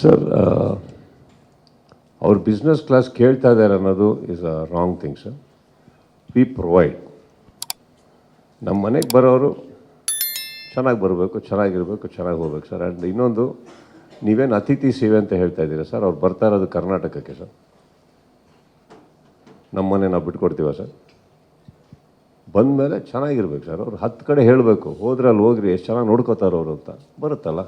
Sir ಅವ್ರ business class ಕೇಳ್ತಾ ಇದ್ದಾರೆ ಅನ್ನೋದು is a wrong thing sir we provide ನಮ್ಮ ಮನೆಗೆ ಬರೋರು ಚೆನ್ನಾಗಿ ಬರಬೇಕು, ಚೆನ್ನಾಗಿರಬೇಕು, ಚೆನ್ನಾಗಿ ಹೋಗ್ಬೇಕು ಸರ್ ಆ್ಯಂಡ್ ಇನ್ನೊಂದು, ನೀವೇನು ಅತಿಥಿ ಸೇವೆ ಅಂತ ಹೇಳ್ತಾ ಇದ್ದೀರಾ ಸರ್ ಅವ್ರು ಬರ್ತಾ ಇರೋದು ಕರ್ನಾಟಕಕ್ಕೆ ಸರ್ ನಮ್ಮ ಮನೆ ನಾವು ಬಿಟ್ಕೊಡ್ತೀವ ಸರ್ ಬಂದಮೇಲೆ ಚೆನ್ನಾಗಿರ್ಬೇಕು ಸರ್ ಅವ್ರು ಹತ್ತು ಕಡೆ ಹೇಳಬೇಕು ಹೋದ್ರೆ ಅಲ್ಲಿ ಹೋಗ್ರಿ, ಎಷ್ಟು ಚೆನ್ನಾಗಿ ನೋಡ್ಕೋತಾರೋ ಅವರು ಅಂತ. ಬರುತ್ತಲ್ಲ?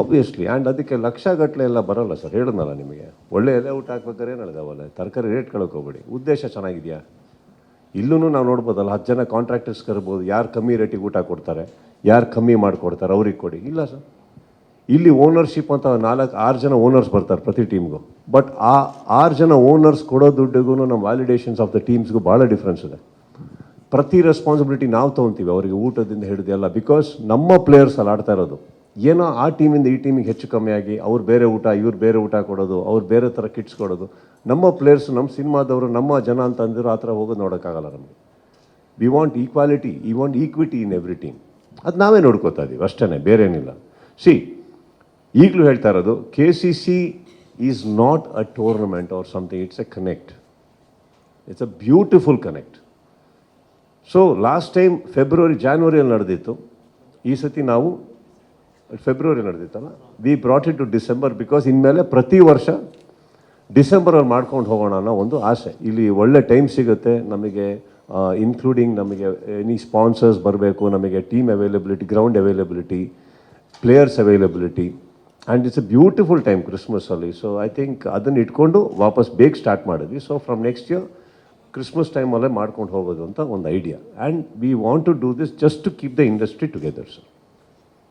ಆಬ್ವಿಯಸ್ಲಿ ಆ್ಯಂಡ್ ಅದಕ್ಕೆ ಲಕ್ಷ ಗಟ್ಟಲೆ ಎಲ್ಲ ಬರೋಲ್ಲ ಸರ್. ಹೇಳಿದ್ನಲ್ಲ ನಿಮಗೆ. ಒಳ್ಳೆ ಎಲೆ ಊಟ ಹಾಕ್ಬೇಕಾದ್ರೆ ಏನು ಹೇಳಿದಾವಲ್ಲ ತರಕಾರಿ ರೇಟ್ ಹೋಗ್ಬೇಡಿ. ಉದ್ದೇಶ ಚೆನ್ನಾಗಿದೆಯಾ? ಇಲ್ಲೂ ನಾವು ನೋಡ್ಬೋದಲ್ಲ, ಹತ್ತು ಜನ ಕಾಂಟ್ರಾಕ್ಟರ್ಸ್ ಕರ್ಬೋದು. ಯಾರು ಕಮ್ಮಿ ರೇಟಿಗೆ ಊಟ ಕೊಡ್ತಾರೆ? ಯಾರು ಕಮ್ಮಿ ಮಾಡಿಕೊಡ್ತಾರೆ? ಅವ್ರಿಗೆ ಕೊಡಿ. ಇಲ್ಲ ಸರ್. ಇಲ್ಲಿ ಓನರ್ಶಿಪ್ ಅಂತ ನಾಲ್ಕು, ಆರು ಜನ ಓನರ್ಸ್ ಬರ್ತಾರೆ ಪ್ರತಿ ಟೀಮ್ಗೂ ಬಟ್ ಆ ಆರು ಜನ ಓನರ್ಸ್ ಕೊಡೋ ದುಡ್ಡಿಗೂ ನಮ್ಮ ವ್ಯಾಲಿಡೇಷನ್ಸ್ ಆಫ್ ದ ಟೀಮ್ಸ್ಗೂ ಭಾಳ ಡಿಫ್ರೆನ್ಸ್ ಇದೆ. ಪ್ರತಿ ರೆಸ್ಪಾನ್ಸಿಬಿಲಿಟಿ ನಾವು ತೊಗೊತೀವಿ. ಅವರಿಗೆ ಊಟದಿಂದ ಹಿಡಿದು ಎಲ್ಲ. ಬಿಕಾಸ್ ನಮ್ಮ ಪ್ಲೇಯರ್ಸ್ ಅಲ್ಲಿ ಆಡ್ತಾ ಇರೋದು. ಏನೋ ಆ ಟೀಮಿಂದ ಈ ಟೀಮಿಗೆ ಹೆಚ್ಚು ಕಮ್ಮಿಯಾಗಿ ಅವ್ರು ಬೇರೆ ಊಟ, ಇವ್ರು ಬೇರೆ ಊಟ ಕೊಡೋದು, ಅವ್ರು ಬೇರೆ ಥರ ಕಿಟ್ಸ್ ಕೊಡೋದು. ನಮ್ಮ ಪ್ಲೇಯರ್ಸ್ ನಮ್ಮ ಸಿನಿಮಾದವರು, ನಮ್ಮ ಜನ ಅಂತ ಅಂದಿರೋ ಆ ಥರ ಹೋಗೋದು ನೋಡೋಕ್ಕಾಗಲ್ಲ ನಮಗೆ. ವಿ ವಾಂಟ್ ಈಕ್ವಾಲಿಟಿ ಈ want equity in every team ಅದು ನಾವೇ ನೋಡ್ಕೋತಾ ಇದ್ದೀವಿ ಅಷ್ಟೇ ಬೇರೆ ಏನಿಲ್ಲ ಸಿ ಈಗಲೂ ಹೇಳ್ತಾ ಇರೋದು K C C is not a tournament or something it's a connect it's a beautiful connect so last time February ಜಾನ್ವರಿಯಲ್ಲಿ ನಡೆದಿತ್ತು. ಈ ಸತಿ ನಾವು February ನಡೆದಿತ್ತಲ್ಲ? We brought it to December because ಇನ್ಮೇಲೆ ಪ್ರತಿ ವರ್ಷ ಡಿಸೆಂಬರಲ್ಲಿ ಮಾಡ್ಕೊಂಡು ಹೋಗೋಣ ಅನ್ನೋ ಒಂದು ಆಸೆ. ಇಲ್ಲಿ ಒಳ್ಳೆ ಟೈಮ್ ಸಿಗುತ್ತೆ. ನಮಗೆ ಇನ್ಕ್ಲೂಡಿಂಗ್ ನಮಗೆ ಎನಿ ಸ್ಪಾನ್ಸರ್ಸ್ ಬರಬೇಕು, ನಮಗೆ team availability ground availability players availability and it's a beautiful time ಕ್ರಿಸ್ಮಸಲ್ಲಿ so I think ಅದನ್ನು ಇಟ್ಕೊಂಡು ವಾಪಸ್ ಬೇಗ ಸ್ಟಾರ್ಟ್ ಮಾಡಿದ್ವಿ. So from next year Christmas ಟೈಮಲ್ಲೇ ಮಾಡ್ಕೊಂಡು ಹೋಗೋದು ಅಂತ ಒಂದು idea and we want to do this just to keep the industry together sir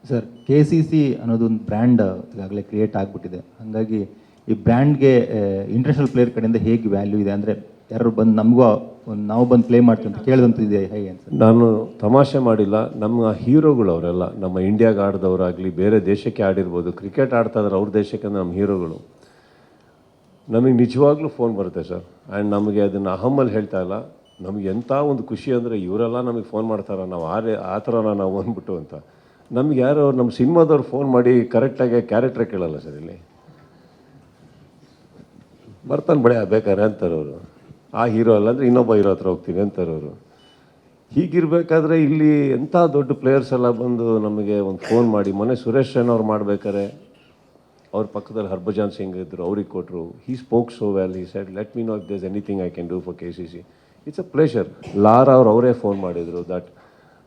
sir K C C ಅನ್ನೋದು ಒಂದು ಬ್ರ್ಯಾಂಡ್ ಈಗಾಗಲೇ ಕ್ರಿಯೇಟ್ ಆಗಿಬಿಟ್ಟಿದೆ. ಹಾಗಾಗಿ ಈ ಬ್ರ್ಯಾಂಡ್ಗೆ ಇಂಟರ್ನ್ಯಾಷನಲ್ ಪ್ಲೇಯರ್ ಕಡೆಯಿಂದ ಹೇಗೆ ವ್ಯಾಲ್ಯೂ ಇದೆ ಅಂದರೆ ಯಾರು ಬಂದು, ನಮಗೂ ಒಂದು, ನಾವು ಬಂದು ಪ್ಲೇ ಮಾಡ್ತೀವಿ ಅಂತ ಕೇಳಿದಂತ ಇದೆ ಹೇಗೆ ಅಂತ ನಾನು ತಮಾಷೆ ಮಾಡಿಲ್ಲ. ನಮ್ಮ ಹೀರೋಗಳು ಅವರೆಲ್ಲ, ನಮ್ಮ ಇಂಡಿಯಾಗೆ ಆಡಿದವರಾಗಲಿ, ಬೇರೆ ದೇಶಕ್ಕೆ ಆಡಿರ್ಬೋದು ಕ್ರಿಕೆಟ್ ಆಡ್ತಾ ಅವ್ರ ದೇಶಕ್ಕೆ ನಮ್ಮ ಹೀರೋಗಳು. ನಮಗೆ ನಿಜವಾಗ್ಲೂ ಫೋನ್ ಬರುತ್ತೆ ಸರ್. ಆ್ಯಂಡ್ ನಮಗೆ ಅದನ್ನು ಅಹಮ್ಮಲ್ಲಿ ಹೇಳ್ತಾ ಇಲ್ಲ. ನಮಗೆ ಎಂಥ ಒಂದು ಖುಷಿ ಅಂದರೆ ಇವರೆಲ್ಲ ನಮಗೆ ಫೋನ್ ಮಾಡ್ತಾರ. ನಾವು ಆ ಆ ಥರನ ನಾವು ಅಂದ್ಬಿಟ್ಟು ಅಂತ. ನಮ್ಗೆ ಯಾರೋ ನಮ್ಮ ಸಿನಿಮಾದವ್ರು ಫೋನ್ ಮಾಡಿ ಕರೆಕ್ಟಾಗಿ ಕ್ಯಾರೆಕ್ಟರ್ ಕೇಳಲ್ಲ ಸರ್ ಇಲ್ಲಿ. ಬರ್ತಾನೆ ಬಳೆ ಬೇಕಾರೆ ಅಂತಾರೆ ಅವರು. ಆ ಹೀರೋ ಅಲ್ಲ ಅಂದರೆ ಇನ್ನೊಬ್ಬ ಹೀರೋ ಹತ್ರ ಹೋಗ್ತೀವಿ ಅಂತಾರವರು ಹೀಗಿರ್ಬೇಕಾದ್ರೆ ಇಲ್ಲಿ ಎಂಥ ದೊಡ್ಡ ಪ್ಲೇಯರ್ಸ್ ಎಲ್ಲ ಬಂದು ನಮಗೆ ಒಂದು ಫೋನ್ ಮಾಡಿ, ಮೊನ್ನೆ ಸುರೇಶ್ ರೈನ್ ಅವ್ರು ಮಾಡ್ಬೇಕಾರೆ ಅವ್ರ ಪಕ್ಕದಲ್ಲಿ ಹರ್ಭಜಾನ್ ಸಿಂಗ್ ಇದ್ದರು ಅವ್ರಿಗೆ ಕೊಟ್ಟರು he spoke so well he said let me know if there's anything I can do for K C C it's a pleasure Lara ಅವ್ರು ಅವರೇ ಫೋನ್ ಮಾಡಿದರು ದಟ್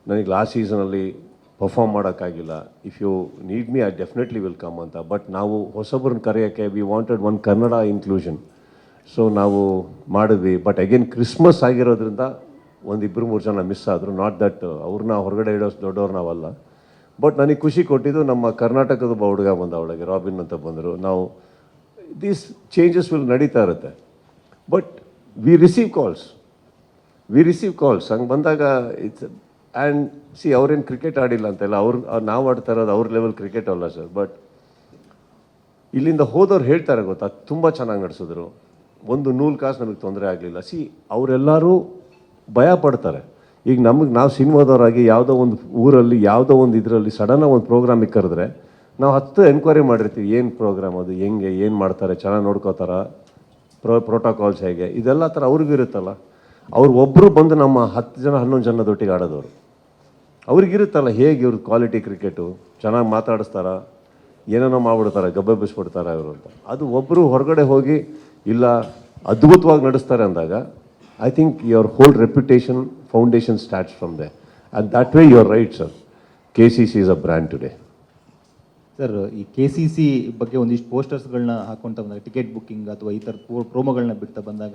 ನನಗೆ ಲಾಸ್ಟ್ ಸೀಸನಲ್ಲಿ ಪರ್ಫಾರ್ಮ್ ಮಾಡೋಕ್ಕಾಗಿಲ್ಲ. If you need me I definitely will come ಅಂತ. But ನಾವು ಹೊಸಬ್ರನ್ನ ಕರೆಯೋಕ್ಕೆ we wanted one Kannada inclusion so ನಾವು ಮಾಡಿದ್ವಿ. ಬಟ್ ಅಗೇನ್ ಕ್ರಿಸ್ಮಸ್ ಆಗಿರೋದ್ರಿಂದ ಒಂದಿಬ್ಬರು ಮೂರು ಜನ ಮಿಸ್ ಆದರು. ನಾಟ್ ದಟ್ ಅವ್ರನ್ನ ಹೊರಗಡೆ ಇಡೋಷ್ಟು ದೊಡ್ಡವ್ರು ನಾವಲ್ಲ. ಬಟ್ ನನಗೆ ಖುಷಿ ಕೊಟ್ಟಿದ್ದು ನಮ್ಮ ಕರ್ನಾಟಕದ ಒಬ್ಬ ಹುಡುಗ ಬಂದ ಅವಳಿಗೆ ರಾಬಿನ್ ಅಂತ ಬಂದರು. ನಾವು ದೀಸ್ ಚೇಂಜಸ್ ವಿಲ್ ನಡೀತಾ ಇರುತ್ತೆ. But we receive calls we receive calls ಹಂಗೆ ಬಂದಾಗ ಇಟ್ಸ್ ಆ್ಯಂಡ್ ಸಿ ಅವ್ರೇನು ಕ್ರಿಕೆಟ್ ಆಡಿಲ್ಲ ಅಂತೆಲ್ಲ, ಅವ್ರು, ನಾವು ಆಡ್ತಾ ಇರೋದು ಅವ್ರ ಲೆವೆಲ್ ಕ್ರಿಕೆಟ್ ಅಲ್ಲ ಸರ್ ಬಟ್ ಇಲ್ಲಿಂದ ಹೋದವ್ರು ಹೇಳ್ತಾರೆ ಗೊತ್ತಾ, ತುಂಬ ಚೆನ್ನಾಗಿ ನಡೆಸಿದ್ರು. ಒಂದು ನೂಲು ಕಾಸು ನಮಗೆ ತೊಂದರೆ ಆಗಲಿಲ್ಲ. ಸಿ ಅವರೆಲ್ಲರೂ ಭಯ ಪಡ್ತಾರೆ. ಈಗ ನಮಗೆ, ನಾವು ಸಿನಿಮಾದವರಾಗಿ ಯಾವುದೋ ಒಂದು ಊರಲ್ಲಿ, ಯಾವುದೋ ಒಂದು ಇದರಲ್ಲಿ ಸಡನ್ನಾಗಿ ಒಂದು ಪ್ರೋಗ್ರಾಮಿಗೆ ಕರೆದ್ರೆ, ನಾವು ಹತ್ತು ಎನ್ಕ್ವೈರಿ ಮಾಡಿರ್ತೀವಿ, ಏನು ಪ್ರೋಗ್ರಾಮ್ ಅದು, ಹೆಂಗೆ, ಏನು ಮಾಡ್ತಾರೆ, ಚೆನ್ನಾಗಿ ನೋಡ್ಕೋತಾರ ಪ್ರೋ ಪ್ರೋಟೋಕಾಲ್ಸ್ ಹೇಗೆ, ಇದೆಲ್ಲ ಥರ ಅವ್ರಿಗೂ ಇರುತ್ತಲ್ಲ. ಅವ್ರು ಒಬ್ಬರು ಬಂದು ನಮ್ಮ ಹತ್ತು ಜನ, ಹನ್ನೊಂದು ಜನದೊಟ್ಟಿಗೆ ಆಡೋದವರು. ಅವ್ರಿಗಿರುತ್ತಲ್ಲ ಹೇಗೆ ಇವ್ರ ಕ್ವಾಲಿಟಿ ಕ್ರಿಕೆಟು ಚೆನ್ನಾಗಿ ಮಾತಾಡಿಸ್ತಾರ, ಏನೇನೋ ಮಾಡ್ಬಿಡ್ತಾರೆ, ಗಬ್ಬೆ ಬಿಸ್ಬಿಡ್ತಾರೆ ಅವರು ಅಂತ. ಅದು ಒಬ್ಬರು ಹೊರಗಡೆ ಹೋಗಿ ಇಲ್ಲ ಅದ್ಭುತವಾಗಿ ನಡೆಸ್ತಾರೆ ಅಂದಾಗ I think your whole reputation foundation starts from the and that way your right sir K C C is a brand today sir ಈ ಕೆ ಸಿ ಸಿ ಬಗ್ಗೆ ಒಂದಿಷ್ಟು ಪೋಸ್ಟರ್ಸ್ಗಳನ್ನ ಹಾಕೊಂತ ಬಂದಾಗ ಟಿಕೆಟ್ ಬುಕ್ಕಿಂಗ್ ಅಥವಾ ಈ ಥರ ಪ್ರೋಮೋಗಳನ್ನ ಬಿಡ್ತಾ ಬಂದಾಗ,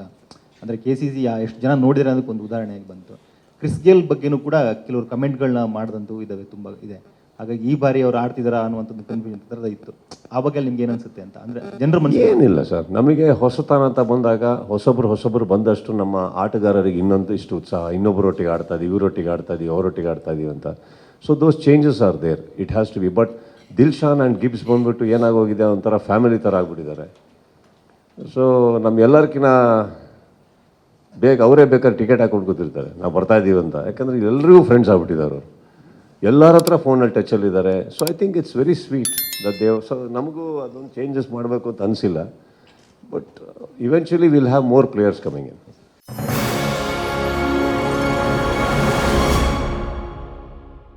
ಅಂದರೆ ಕೆ ಸಿ ಸಿ ಎಷ್ಟು ಜನ ನೋಡಿದ್ರೆ ಒಂದು ಉದಾಹರಣೆಯಾಗಿ ಬಂತು. ಕ್ರಿಸ್ ಗೇಲ್ ಬಗ್ಗೆನೂ ಕೂಡ ಕೆಲವರು ಕಮೆಂಟ್ಗಳನ್ನ ಮಾಡಿದಂತೂ ಇದ್ದಾವೆ ತುಂಬ ಇದೆ. ಹಾಗಾಗಿ ಈ ಬಾರಿ ಅವ್ರು ಆಡ್ತಿದಾರಾ ಅನ್ನುವಂಥದ್ದು ಕನ್ಫ್ಯೂಷನ್ ಥರದ ಇತ್ತು. ಆ ಬಗ್ಗೆ ನಿಮ್ಗೆ ಏನು ಅನ್ಸುತ್ತೆ ಅಂತ? ಅಂದರೆ ಜನರ ಮನಸ್ಸು ಏನಿಲ್ಲ ಸರ್. ನಮಗೆ ಹೊಸತನ ಅಂತ ಬಂದಾಗ ಹೊಸಬ್ರು ಹೊಸಬ್ರು ಬಂದಷ್ಟು ನಮ್ಮ ಆಟಗಾರರಿಗೆ ಇನ್ನೊಂದು ಇಷ್ಟು ಉತ್ಸಾಹ. ಇನ್ನೊಬ್ಬರೊಟ್ಟಿಗೆ ಆಡ್ತಾ ಇದೀವಿ ಇವರೊಟ್ಟಿಗೆ ಆಡ್ತಾ ಇದೀವಿ ಅವರೊಟ್ಟಿಗೆ ಆಡ್ತಾ ಇದೀವಿ ಅಂತ. So those changes are there it has to be but Dilshan and Gibbs ಬಂದ್ಬಿಟ್ಟು ಏನಾಗೋಗಿದೆ ಒಂಥರ ಫ್ಯಾಮಿಲಿ ಥರ ಆಗ್ಬಿಟ್ಟಿದ್ದಾರೆ. ಸೊ ನಮ್ಮೆಲ್ಲರಿಗಿನ ಬೇಗ ಅವರೇ ಬೇಕಾದ್ರೆ ಟಿಕೆಟ್ ಹಾಕೊಂಡು ಕೂತಿರ್ತಾರೆ. ನಾವು ಬರ್ತಾ ಇದ್ದೀವಿ ಅಂತ. ಯಾಕಂದರೆ ಎಲ್ಲರಿಗೂ ಫ್ರೆಂಡ್ಸ್ ಆಗ್ಬಿಟ್ಟಿದ್ದಾರೆ ಅವರು. ಎಲ್ಲರ ಹತ್ರ ಫೋನಲ್ಲಿ ಟಚಲ್ಲಿದ್ದಾರೆ so I think it's very sweet the dev so ನಮಗೂ ಅದೊಂದು ಚೇಂಜಸ್ ಮಾಡಬೇಕು ಅಂತ ಅನಿಸಿಲ್ಲ. But eventually will have more players coming in